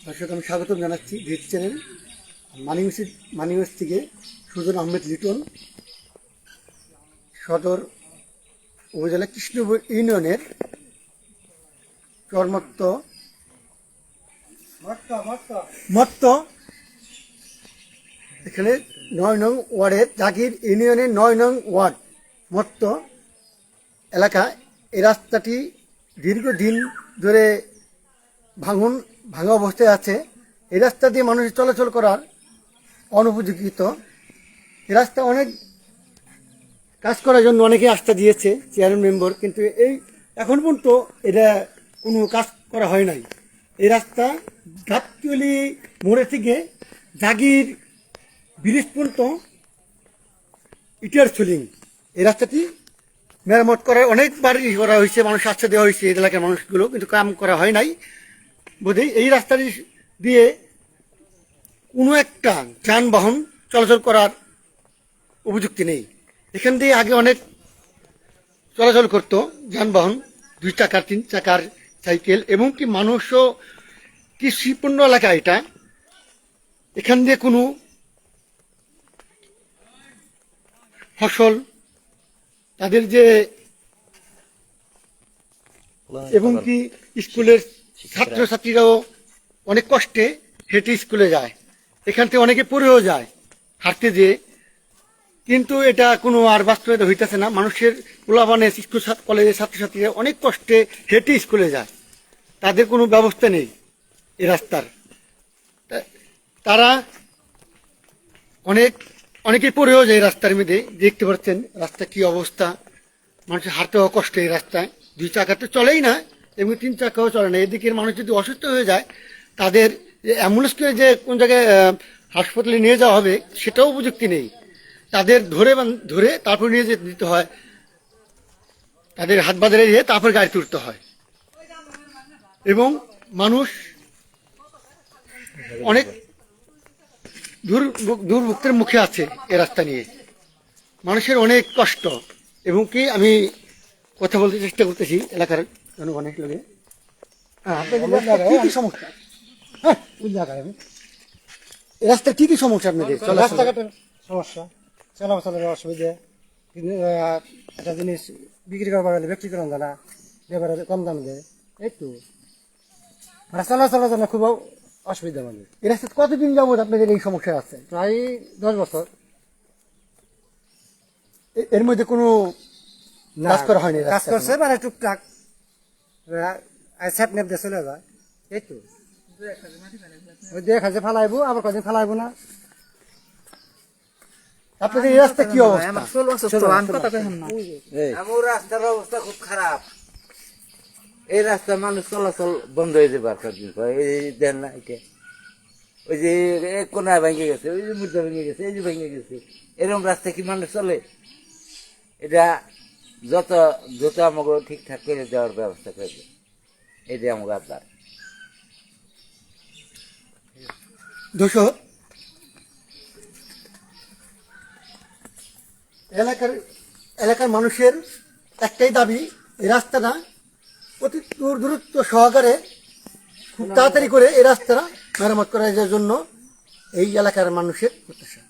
দর্শক আমি স্বাগতম জানাচ্ছি ভিট চ্যানেল মানিগঞ্জ মানিগঞ্জ থেকে সুজন আহমেদ লিটন সদর উপজেলা কৃষ্ণপুর ইউনিয়নের চরমত্ত মত্ত এখানে নয় নং ওয়ার্ডের জাকির ইউনিয়নের নয় নং ওয়ার্ড মত্ত এলাকা। এ রাস্তাটি দীর্ঘদিন ধরে ভাঙন, ভাঙা অবস্থায় আছে। এই রাস্তা দিয়ে মানুষ চলাচল করার অনুপযোগিত এই রাস্তা অনেক কাজ করার জন্য অনেকে আস্থা দিয়েছে চেয়ারম্যান মেম্বার কিন্তু এই এখন পর্যন্ত এটা কোনো কাজ করা হয় নাই। এই রাস্তা গাবতলি মোড়ে থেকে জাগির ব্রিজ পর্যন্ত ইটার সুলিং এই রাস্তাটি মেরামত করার অনেকবার ই করা হয়েছে, মানুষ আস্থা দেওয়া হয়েছে এলাকার মানুষগুলো, কিন্তু কাম করা হয় নাই। বোধহয় এই রাস্তাটি দিয়ে কোনো একটা যানবাহন চলাচল করার উপযুক্তি নেই। এখান দিয়ে আগে অনেক চলাচল করতো যানবাহন দুই চাকার তিন চাকার সাইকেল এবং কি মানুষও কৃষিপূর্ণ এলাকা এটা। এখান দিয়ে কোনো ফসল তাদের যে এবং কি স্কুলের ছাত্রছাত্রীরাও অনেক কষ্টে হেঁটে স্কুলে যায়। এখান থেকে অনেকে পড়েও যায় হাঁটতে যেয়ে। কিন্তু এটা কোনো আর বাস্তবায়িত হইতেছে না। মানুষের পোলাবানে স্কুল কলেজের ছাত্রছাত্রীরা অনেক কষ্টে হেঁটে স্কুলে যায়। তাদের কোনো ব্যবস্থা নেই এই রাস্তার। তারা অনেক, অনেকে পড়েও যায় রাস্তার মধ্যে। দেখতে পাচ্ছেন রাস্তা কি অবস্থা। মানুষের হাঁটতেও কষ্ট এই রাস্তায়। দুই চাকা তো চলেই না। এবং তিন চাকাও চলে না। এদিকের মানুষ যদি অসুস্থ হয়ে যায়, তাদের অ্যাম্বুলেন্সকে যে কোন জায়গায় হাসপাতালে নিয়ে যাওয়া হবে, সেটাও উপযুক্তি নেই। তাদের ধরে ধরে তারপর নিয়ে যেতে দিতে হয়। তাদের হাত বাজারে দিয়ে তারপর গাড়ি তুলতে হয়। এবং মানুষ অনেক দূর দুর্ভুক্তের মুখে আছে এ রাস্তা নিয়ে। মানুষের অনেক কষ্ট। এবং কি আমি কথা বলতে চেষ্টা করতেছি এলাকার জনগণের লোকে আপনাদের কি কি সমস্যা হ্যাঁ আমি রাস্তার কি কি সমস্যা আপনাদের রাস্তাঘাটের সমস্যা চলাচলের অসুবিধা একটা জিনিস বিক্রি করবার গেলে বিক্রি করা যায় না ব্যাপারে কম দাম দেয় এই তো মানে চলাচলের জন্য খুব অসুবিধা মানে এই রাস্তা কতদিন যাবত আপনাদের এই সমস্যা আছে প্রায় দশ বছর এর মধ্যে কোনো কাজ করা হয়নি কাজ করছে মানে টুকটাক স্যাপ নেপ দিয়ে চলে যায়। এই তো ওই দিয়ে ফালাইবো আবার কদিন ফালাইবো না। আপনাদের এই রাস্তা কি রাস্তার অবস্থা খুব খারাপ। এই রাস্তা মানুষ চলাচল বন্ধ হয়ে যাবে আর কদিন এই দেন না এটা ওই যে এক কোনায় ভেঙে গেছে ওই যে মুদ্রা ভেঙে গেছে এই যে ভেঙে গেছে। এরকম রাস্তা কি মানুষ চলে? এটা যত দ্রুত আমাকে ঠিকঠাক করে দেওয়ার ব্যবস্থা করবে এটাই আমাকে আপনার এলাকার এলাকার মানুষের একটাই দাবি, এই রাস্তাটা অতি দূর দূরত্ব সহকারে খুব তাড়াতাড়ি করে এই রাস্তাটা মেরামত করার জন্য এই এলাকার মানুষের প্রত্যাশা।